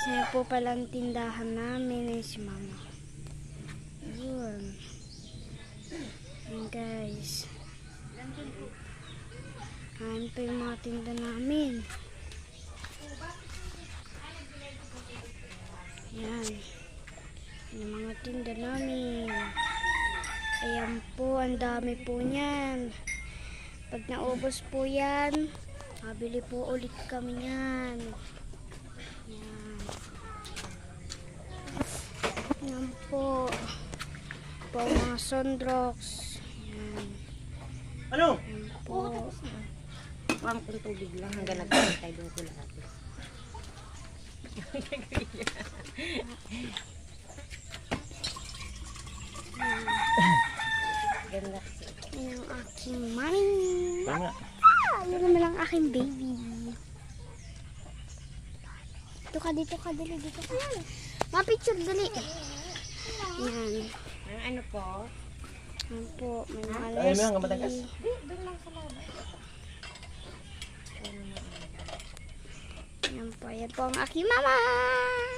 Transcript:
Kasi po palang tindahan namin eh, si mama. Yun. Yun guys. Ayan po yung mga tinda namin. Yan. Yung mga tinda namin. Ayan po, ang dami po niyan. Pag naubos po yan, mabili po ulit kami yan. Yan. Po ang mga sundrox. Yan. Ano? Yan po. Pang kung tubig lang hanggang nagkaroon tayo doon ko lahat. Ganda kasi. Yan ang aking mommy. Tama. Ah, yun naman ang aking baby. Dito ka, dito ka, dali, dito ka. Ma-picture, dali. Yan. Ang ano po? Yan po, may mga Ay, may mga matagas. lesky. Yan po, yan po ang aking mo. Ano? Mama.